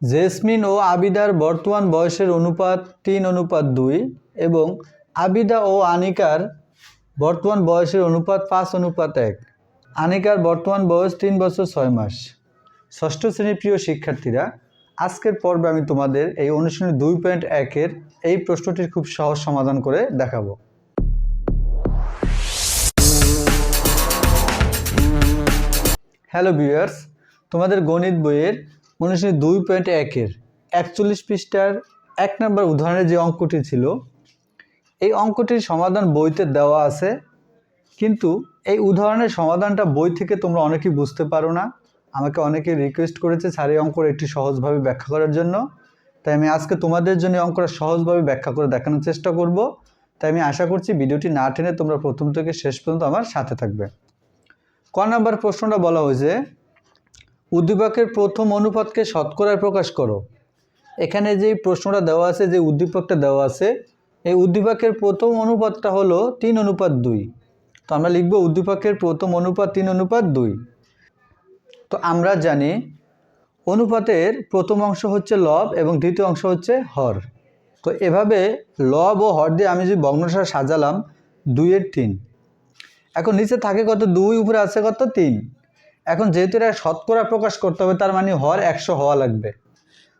Jasmine ও আবিদার বর্তমান বয়সের অনুপাত তিন, অনুপাত দুই এবং আবিদা ও আনিকার বর্তমান বয়সের অনুপাত পাঁচ, অনুপাত এক। আনিকার বর্তমান বয়স তিন বছর ছয় মাস। ষষ্ঠ শ্রেণির প্রিয় শিক্ষার্থীরা, আজকের পর্বে আমি তোমাদের এই অনুশীলনী দুই পয়েন্ট একের এই প্রশ্নটির খুব সহজ সমাধান করে দেখাবো। হ্যালো ভিউয়ার্স, তোমাদের গণিত বইয়ের অনুশীলনী দুই পয়েন্ট একের একচল্লিশ পৃষ্ঠার এক নম্বর উদাহরণের যে অঙ্কটি ছিল, এই অঙ্কটির সমাধান বইতে দেওয়া আছে, কিন্তু এই উদাহরণের সমাধানটা বই থেকে তোমরা অনেকেই বুঝতে পারো না। আমাকে অনেকে রিকোয়েস্ট করেছে স্যার, এই অঙ্কটা একটু সহজভাবে ব্যাখ্যা করার জন্য। তাই আমি আজকে তোমাদের জন্য অঙ্কটা সহজভাবে ব্যাখ্যা করে দেখানোর চেষ্টা করব। তাই আমি আশা করছি ভিডিওটি না টেনে তোমরা প্রথম থেকে শেষ পর্যন্ত আমার সাথে থাকবে। ক নাম্বার প্রশ্নটা বলা হয়েছে উদ্দীপকের প্রথম অনুপাতকে শতকরায় প্রকাশ করো। এখানে যে প্রশ্নটা দেওয়া আছে, যে উদ্দীপকটা দেওয়া আছে, এই উদ্দীপকের প্রথম অনুপাতটা হলো তিন অনুপাত দুই। তো আমরা লিখব উদ্দীপকের প্রথম অনুপাত তিন অনুপাত দুই। তো আমরা জানি অনুপাতের প্রথম অংশ হচ্ছে লব এবং দ্বিতীয় অংশ হচ্ছে হর। তো এভাবে লব ও হর দিয়ে আমি যদি ভগ্নসার সাজালাম, দুইয়ের তিন। এখন নিচে থাকে কত? দুই, উপরে আছে কত? তিন। এখন যেহেতু এটা শতকরা প্রকাশ করতে হবে, তার মানে হর একশো হওয়া লাগবে।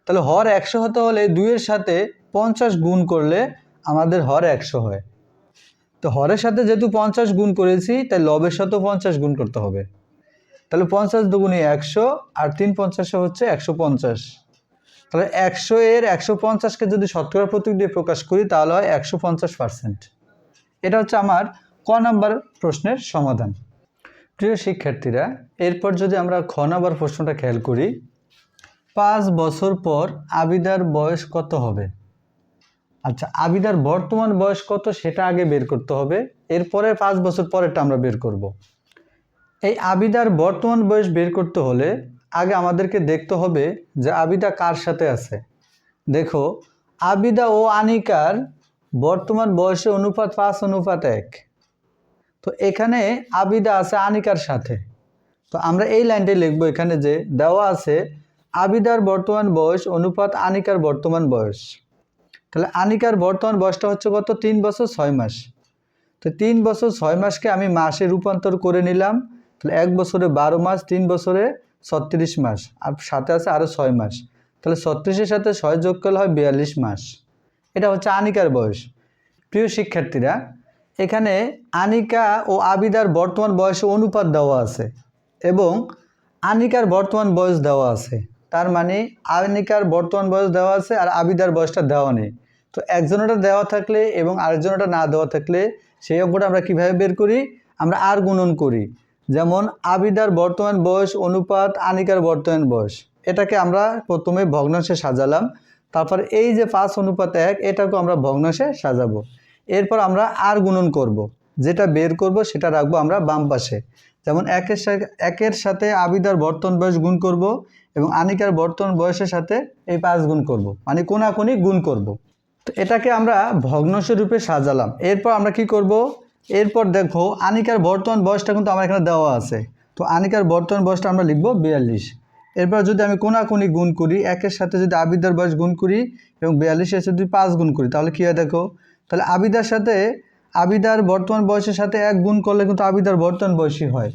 তাহলে হর একশো হতে হলে দুইয়ের সাথে পঞ্চাশ গুণ করলে আমাদের হর একশো হয়। তো হরের সাথে যেহেতু পঞ্চাশ গুণ করেছি, তাই লবের সাথেও পঞ্চাশ গুণ করতে হবে। তাহলে পঞ্চাশ দুগুণে একশো আর তিন পঞ্চাশে হচ্ছে একশো পঞ্চাশ। তাহলে একশো এর একশো পঞ্চাশকে যদি শতকরা প্রতীক দিয়ে প্রকাশ করি, তাহলে হয় একশো পঞ্চাশ পার্সেন্ট। এটা হচ্ছে আমার ক নাম্বার প্রশ্নের সমাধান। প্রিয় শিক্ষার্থীরা, এরপর যদি আমরা খ নাম্বার প্রশ্নটা খেয়াল করি, পাঁচ বছর পর আবিদার বয়স কত হবে? আচ্ছা আবিদার বর্তমান বয়স কত সেটা আগে বের করতে হবে, এরপরে পাঁচ বছর পরেরটা আমরা বের করব। এই আবিদার বর্তমান বয়স বের করতে হলে আগে আমাদেরকে দেখতে হবে যে আবিদা কার সাথে আছে। দেখো, আবিদা ও আনিকার বর্তমান বয়সের অনুপাত পাঁচ, অনুপাত এক। তো এখানে আবিদা আছে আনিকার সাথে। তো আমরা এই লাইনটাই লিখব এখানে যে দেওয়া আছে, আবিদার বর্তমান বয়স অনুপাত আনিকার বর্তমান বয়স। তাহলে আনিকার বর্তমান বয়সটা হচ্ছে কত? তিন বছর ছয় মাস। তো তিন বছর ছয় মাসকে আমি মাসে রূপান্তর করে নিলাম। তাহলে এক বছরে বারো মাস, তিন বছরে ছত্রিশ মাস। আর সাথে আছে আরও ছয় মাস। তাহলে ছত্রিশের সাথে ছয় যোগ করলে হয় বিয়াল্লিশ মাস। এটা হচ্ছে আনিকার বয়স। প্রিয় শিক্ষার্থীরা এখানে আনিকা ও আবিদার বর্তমান বয়সে অনুপাত দেওয়া আছে এবং আনিকার বর্তমান বয়স দেওয়া আছে। তার মানে আনিকার বর্তমান বয়স দেওয়া আছে আর আবিদার বয়সটা দেওয়া নেই। তো একজনেরটা দেওয়া থাকলে এবং আরেকজনেরটা না দেওয়া থাকলে সেই অঙ্কটা আমরা কীভাবে বের করি? আমরা আর গুণন করি। যেমন আবিদার বর্তমান বয়স অনুপাত আনিকার বর্তমান বয়স। এটাকে আমরা প্রথমে ভগ্নাংশে সাজালাম। তারপর এই যে পাঁচ অনুপাত এক, এটাকেও আমরা ভগ্নাংশে সাজাবো। এরপর আমরা আর গুণন করব। যেটা বের করব, সেটা রাখব আমরা বাম পাশে যেমন একের সাথে একের সাথে আবিদার বর্তন বয়স গুণ করব এবং আনিকার বর্তমান বয়সের সাথে এই পাঁচ গুণ করব। মানে কোনাকুনি গুণ করব। তো এটাকে আমরা ভগ্নাংশ রূপে সাজালাম এরপর আমরা কি করব এরপর দেখো আনিকার বর্তমান বয়সটা কিন্তু আমার এখানে দেওয়া আছে তো আনিকার বর্তমান বয়সটা আমরা লিখব বিয়াল্লিশ এরপর যদি আমি কোনাকুনি গুণ করি, একের সাথে যদি আবিদার বয়স গুণ করি এবং বিয়াল্লিশের সাথে যদি পাঁচ গুণ করি, তাহলে কী হয় দেখো তাহলে আবিদার সাথে আবিদার বর্তমান বয়সের সাথে এক গুণ করলে কিন্তু আবিদার বর্তমান বয়সী হয়।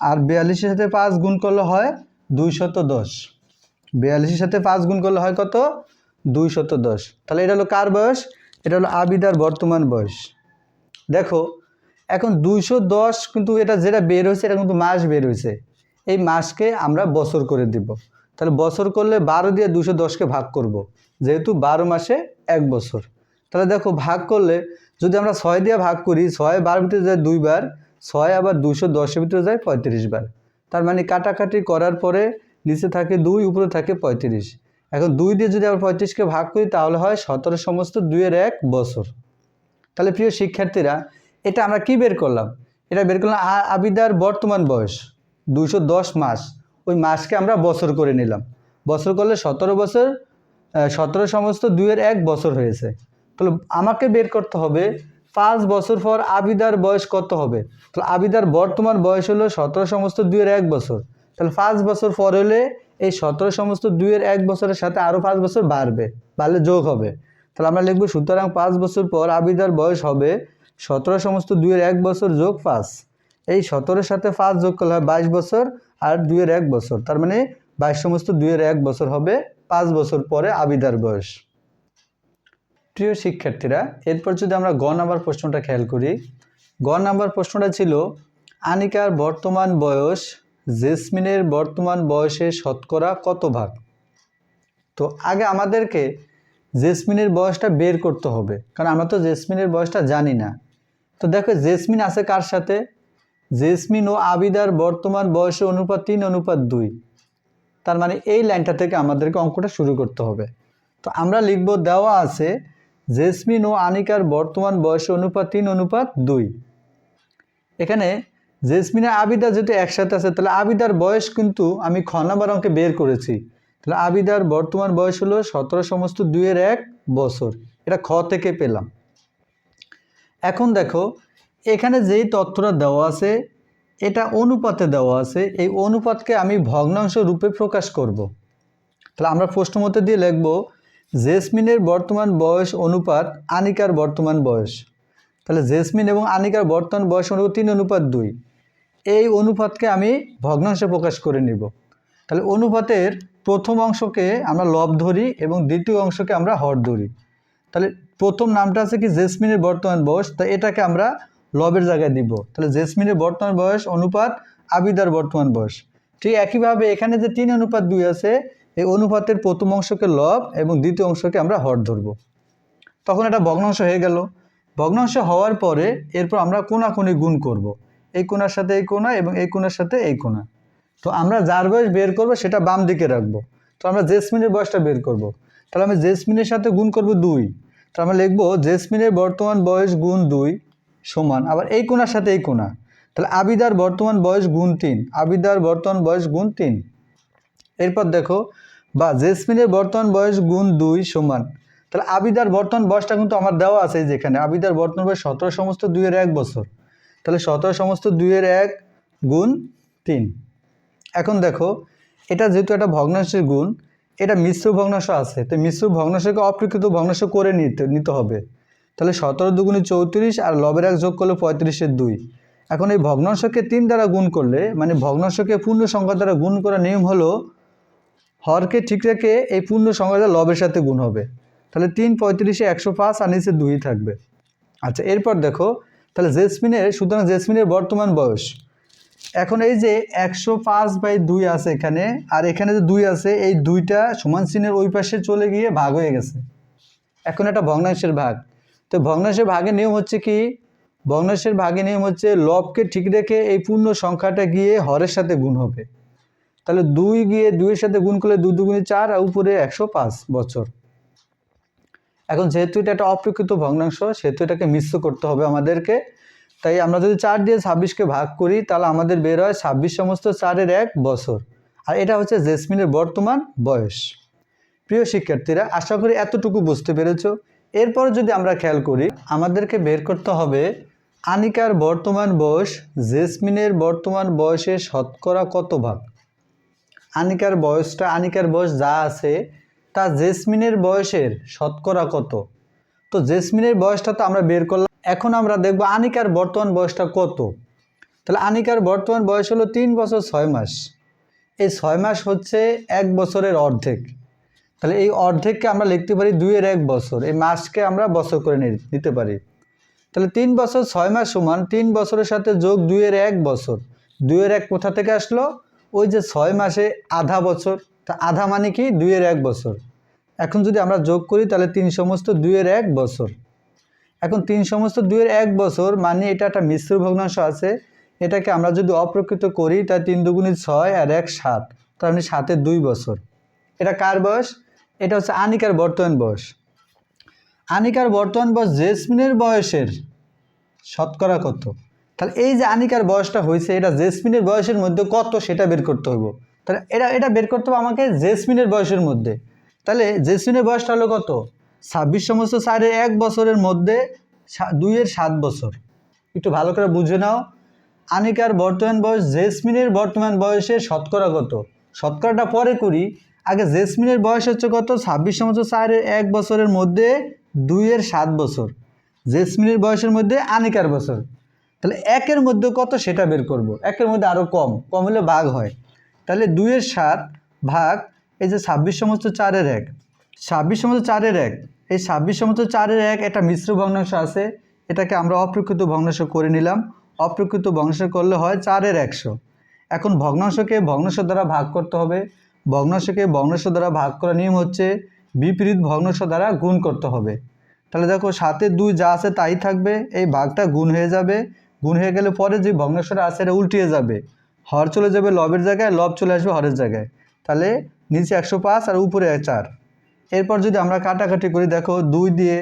আর বিয়াল্লিশের সাথে পাঁচ গুণ করলে হয় দুইশত দশ বিয়াল্লিশের সাথে পাঁচ গুণ করলে হয় কত? দুই দুইশত দশ তাহলে এটা হলো কার বয়স? এটা হলো আবিদার বর্তমান বয়স। দেখো, এখন দুইশো দশ কিন্তু এটা যেটা বের হয়েছে, এটা কিন্তু মাস বের হয়েছে। এই মাসকে আমরা বছর করে দিব। তাহলে বছর করলে বারো দিয়ে দুশো দশকে ভাগ করব। যেহেতু বারো মাসে এক বছর। তাহলে দেখো ভাগ করলে যদি আমরা ছয় দিয়ে ভাগ করি, ছয় বার ভিতরে যায় দুইবার ছয় আবার দুশো দশের ভিতরে যায় পঁয়ত্রিশ বার। তার মানে কাটাকাটি করার পরে নিচে থাকে দুই, উপরে থাকে পঁয়ত্রিশ। এখন দুই দিয়ে যদি আবার পঁয়ত্রিশকে ভাগ করি, তাহলে হয় সতেরো সমস্ত দুইয়ের এক বছর। তাহলে প্রিয় শিক্ষার্থীরা, এটা আমরা কি বের করলাম? এটা বের করলাম আবিদার বর্তমান বয়স দশ মাস। ওই মাসকে আমরা বছর করে নিলাম। বছর করলে সতেরো বছর সতেরো সমস্ত দুইয়ের এক বছর হয়েছে। তাহলে আমাকে বের করতে হবে পাঁচ বছর পর আবিদার বয়স কত হবে? তাহলে আবিদার বর্তমান বয়স হলো সতেরো সমস্ত দুইয়ের এক বছর। তাহলে পাঁচ বছর পর হলে এই সতেরো সমস্ত দুইয়ের এক বছরের সাথে আরও পাঁচ বছর বাড়বে, বাড়লে যোগ হবে। তাহলে আমরা লিখব, সুতরাং পাঁচ বছর পর আবিদার বয়স হবে সতেরো সমস্ত দুইয়ের এক বছর যোগ পাঁচ। এই সতেরোর সাথে পাঁচ যোগ করলে হয় বাইশ বছর আর দুইয়ের এক বছর। তার মানে বাইশ সমস্ত দুইয়ের এক বছর হবে পাঁচ বছর পরে আবিদার বয়স। প্রিয় শিক্ষার্থীরা, এরপর যদি আমরা গ নাম্বার প্রশ্নটা খেয়াল করি, গ নাম্বার প্রশ্নটা ছিল, আনিকার বর্তমান বয়স জেসমিনের বর্তমান বয়সে শতকরা কত ভাগ? তো আগে আমাদেরকে জেসমিনের বয়সটা বের করতে হবে, কারণ আমরা তো জেসমিনের বয়সটা জানি না। তো দেখো, জেসমিন আছে কার সাথে? জেসমিন ও আবিদার বর্তমান বয়সের অনুপাত তিন, অনুপাত দুই। তার মানে এই লাইনটা থেকে আমাদেরকে অঙ্কটা শুরু করতে হবে। তো আমরা লিখব, দেওয়া আছে জেসমিন ও আনিকার বর্তমান বয়স অনুপাত তিন, অনুপাত দুই। এখানে জেসমিন আর আবিদা যেহেতু একসাথে আছে, তাহলে আবিদার বয়স কিন্তু আমি খ নাম্বার অঙ্কে বের করেছি। তাহলে আবিদার বর্তমান বয়স হলো সতেরো সমস্ত দুইয়ের এক বছর। এটা খ থেকে পেলাম। এখন দেখো, এখানে যেই তথ্যটা দেওয়া আছে, এটা অনুপাতে দেওয়া আছে, এই অনুপাতকে আমি ভগ্নাংশ রূপে প্রকাশ করব। তাহলে আমরা প্রশ্ন মতে দিয়ে লিখব জেসমিনের বর্তমান বয়স অনুপাত আনিকার বর্তমান বয়স। তাহলে জেসমিন এবং আনিকার বর্তমান বয়স অনুপাত তিন, অনুপাত দুই। এই অনুপাতকে আমি ভগ্নাংশে প্রকাশ করে নিব। তাহলে অনুপাতের প্রথম অংশকে আমরা লব ধরি এবং দ্বিতীয় অংশকে আমরা হর ধরি। তাহলে প্রথম নামটা আছে কি? জেসমিনের বর্তমান বয়স। তা এটাকে আমরা লবের জায়গায় দিব। তাহলে জেসমিনের বর্তমান বয়স অনুপাত আবিদার বর্তমান বয়স। ঠিক একইভাবে এখানে যে তিন, অনুপাত দুই আছে এই অনুপাতের প্রথম অংশকে লব এবং দ্বিতীয় অংশকে আমরা হর ধরব। তখন এটা ভগ্নাংশ হয়ে গেল। ভগ্নাংশ হওয়ার পরে এরপর আমরা কোনাকুনি গুণ করব। এই কোনার সাথে এই কোনা এবং এই কোনার সাথে এই কোনা তো আমরা যার বয়স বের করব সেটা বাম দিকে রাখব। তো আমরা জেসমিনের বয়সটা বের করব। তাহলে আমি জেসমিনের সাথে গুণ করব দুই। তো আমরা লিখব জেসমিনের বর্তমান বয়স গুণ দুই সমান। আবার এই কোনার সাথে এই কোনা তাহলে আবিদার বর্তমান বয়স গুণ তিন। আবিদার বর্তমান বয়স গুণ তিন। এরপর দেখো, বা জেসমিনের বর্তমান বয়স গুণ দুই সমান। তাহলে আবিদার বর্তমান বয়সটা কিন্তু আমার দেওয়া আছে যেখানে আবিদার বর্তমান বয়স সতেরো সমস্ত দুইয়ের এক বছর। তাহলে সতেরো সমস্ত দুইয়ের এক গুণ তিন। এখন দেখো, এটা যেহেতু একটা ভগ্নাংশের গুণ, এটা মিশ্র ভগ্নাংশ আছে। তো মিশ্র ভগ্নাংশকে অপ্রকৃত ভগ্নাংশ করে নিতে নিতে হবে। তাহলে সতেরো দুগুণে চৌত্রিশ আর লবের এক যোগ করলে পঁয়ত্রিশের দুই। এখন এই ভগ্নাংশকে তিন দ্বারা গুণ করলে মানে ভগ্নাংশকে পূর্ণ সংখ্যা দ্বারা গুণ করার নিয়ম হলো হরকে ঠিক রেখে এই পূর্ণ সংখ্যাটা লবের সাথে গুণ হবে। তাহলে তিন পঁয়ত্রিশে একশো পাঁচ আর নিচে দুই থাকবে। আচ্ছা এরপর দেখো, তাহলে জেসমিনের, সুতরাং জেসমিনের বর্তমান বয়স। এখন এই যে একশো পাঁচ বাই দুই আছে এখানে, আর এখানে যে দুই আছে, এই দুইটা সমান চিহ্নের ওই পাশে চলে গিয়ে ভাগ হয়ে গেছে। এখন একটা ভগ্নাংশের ভাগ। তো ভগ্নাংশের ভাগের নিয়ম হচ্ছে কি? ভগ্নাংশের ভাগের নিয়ম হচ্ছে লবকে ঠিক রেখে এই পূর্ণ সংখ্যাটা গিয়ে হরের সাথে গুণ হবে। তাহলে দুই গিয়ে দুইয়ের সাথে গুণ করলে দুই দুগুণে চার, আর উপরে একশো পাঁচ বছর। এখন যেহেতু এটা একটা অপ্রকৃত ভগ্নাংশ, সেহেতু এটাকে মিশ্র করতে হবে আমাদেরকে। তাই আমরা যদি চার দিয়ে ছাব্বিশকে ভাগ করি, তাহলে আমাদের বের হয় ছাব্বিশ সমস্ত চারের এক বছর। আর এটা হচ্ছে জেসমিনের বর্তমান বয়স। প্রিয় শিক্ষার্থীরা, আশা করি এতটুকু বুঝতে পেরেছ। এরপর যদি আমরা খেয়াল করি, আমাদেরকে বের করতে হবে আনিকার বর্তমান বয়স, জেসমিনের বর্তমান বয়সে শতকরা কত ভাগ? আনিকার বয়সটা, আনিকার বয়স যা আছে, তা জেসমিনের বয়সের শতকরা কত? তো জেসমিনের বয়সটা তো আমরা বের করলাম। এখন আমরা দেখব আনিকার বর্তমান বয়সটা কত? তাহলে আনিকার বর্তমান বয়স হলো তিন বছর ছয় মাস। এই ছয় মাস হচ্ছে এক বছরের অর্ধেক। তাহলে এই অর্ধেককে আমরা লিখতে পারি দুইয়ের এক বছর। এই মাসকে আমরা বছর করে নিতে পারি। তাহলে তিন বছর ছয় মাস সমান তিন বছরের সাথে যোগ দুইয়ের এক বছর। দুইয়ের এক কোথা থেকে আসলো? ওই যে ছয় মাসে আধা বছর, তা আধা মানে কি? দুইয়ের এক বছর। এখন যদি আমরা যোগ করি, তাহলে তিন সমস্ত দুইয়ের এক বছর। এখন তিন সমস্ত দুইয়ের এক বছর মানে এটা একটা মিশ্র ভগ্নাংশ আছে। এটাকে আমরা যদি অপ্রকৃত করি তাই তিন দুগুণি ছয় আর এক সাত। তার মানে সাতের দুই বছর। এটা কার বয়স? এটা হচ্ছে আনিকার বর্তমান বয়স। আনিকার বর্তমান বয়স জেসমিনের বয়সের শতকরা কত? তাহলে এই যে আনিকার বয়সটা হয়েছে, এটা জেসমিনের বয়সের মধ্যে কত সেটা বের করতে হবে তাহলে এটা এটা বের করতে হবে আমাকে জেসমিনের বয়সের মধ্যে। তাহলে জেসমিনের বয়সটা হলো কত? ছাব্বিশ সমস্ত চারের এক বছরের মধ্যে দুইয়ের সাত বছর। একটু ভালো করে বুঝে নাও। আনিকার বর্তমান বয়স, জেসমিনের বর্তমান বয়সে শতকরা কত? শতকরাটা পরে করি। আগে জেসমিনের বয়স হচ্ছে কত? ছাব্বিশ সমস্ত চারের এক বছরের মধ্যে দুইয়ের সাত বছর। জেসমিনের বয়সের মধ্যে আনিকার বছর। তাহলে একের মধ্যে কত সেটা বের করব? একের মধ্যে আরও কম কম হলে ভাগ হয়। তাহলে দুইয়ের সাত ভাগ, এই যে ছাব্বিশ সমস্ত চারের এক। ছাব্বিশ সমস্ত চারের এক, এই ছাব্বিশ সমস্ত চারের এক, একটা মিশ্র ভগ্নাংশ আছে, এটাকে আমরা অপ্রকৃত ভগ্নাংশ করে নিলাম। অপ্রকৃত ভগ্নাংশ করলে হয় চারের একশো। এখন ভগ্নাংশকে ভগ্নাংশ দ্বারা ভাগ করতে হবে। ভগ্নাংশকে ভগ্নাংশ দ্বারা ভাগ করার নিয়ম হচ্ছে বিপরীত ভগ্নাংশ দ্বারা গুণ করতে হবে। তাহলে দেখো সাতের দুই যা আছে তাই থাকবে, এই ভাগটা গুণ হয়ে যাবে। গুণ হয়ে গেলে পরে যে ভগ্নাংশটা আছে, এটা উল্টিয়ে যাবে। হর চলে যাবে লবের জায়গায়, লব চলে আসবে হরের জায়গায়। তাহলে নিচে একশো পাঁচ আর উপরে চার। এরপর যদি আমরা কাটাকাটি করি, দেখো দুই দিয়ে,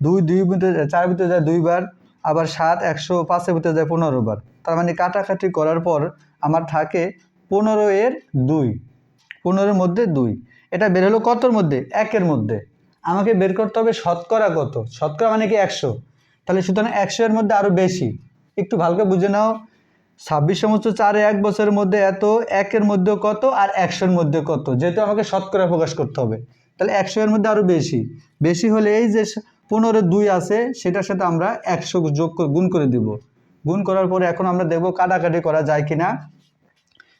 দুই দুই ভিতরে চার ভিতরে যায় দুইবার আবার সাত একশো পাঁচের ভিতরে যায় পনেরো বার। তার মানে কাটাকাটি করার পর আমার থাকে পনেরো এর দুই। পনেরোর মধ্যে দুই। এটা বের হলো কতর মধ্যে? একের মধ্যে। আমাকে বের করতে হবে শতকরা কত? শতকরা মানে কি একশো? তাহলে সুতরাং একশো এর মধ্যে আরও বেশি। একটু ভালো করে বুঝে নাও। ছাব্বিশ সমস্ত চারে এক বছরের মধ্যে এত, একের মধ্যে কত আর একশোর মধ্যে কত? যেহেতু আমাকে শতকরা প্রকাশ করতে হবে। তাহলে একশো এর মধ্যে আরও বেশি। বেশি হলে এই যে পনেরো দুই আছে, সেটার সাথে আমরা একশো যোগ গুণ করে দিব। গুণ করার পরে এখন আমরা দেখব কাটাকাটি করা যায় কিনা।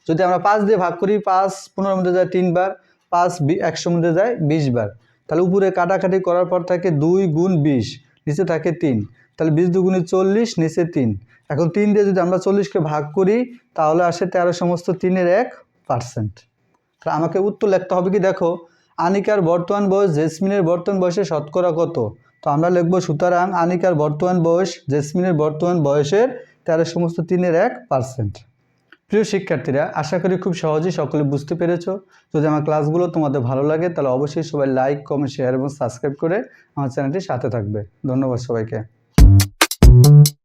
যদি আমরা পাঁচ দিয়ে ভাগ করি, পাঁচ পনেরোর মধ্যে যায় তিনবার পাঁচ একশোর মধ্যে যায় বিশ বার। তাহলে উপরে কাটাকাটি করার পর থাকে দুই গুণ বিশ, নিচে থাকে তিন। তাহলে বিশ দুগুণে চল্লিশ, নিচে তিন। এখন তিন দিয়ে যদি আমরা চল্লিশকে ভাগ করি, তাহলে আসে তেরো সমস্ত তিনের এক পার্সেন্ট তাহলে আমাকে উত্তর লিখতে হবে কি, দেখো, আনিকার বর্তমান বয়স জেসমিনের বর্তমান বয়সে শতকরা কত? তো আমরা লিখব, সুতরাং আনিকার বর্তমান বয়স জেসমিনের বর্তমান বয়সের তেরো সমস্ত তিনের এক পার্সেন্ট প্রিয় শিক্ষার্থীরা, আশা করি খুব সহজেই সকলে বুঝতে পেরেছ। যদি আমার ক্লাসগুলো তোমাদের ভালো লাগে, তাহলে অবশ্যই সবাই লাইক কমেন্ট শেয়ার এবং সাবস্ক্রাইব করে আমার চ্যানেলটির সাথে থাকবে। ধন্যবাদ সবাইকে। Thank you.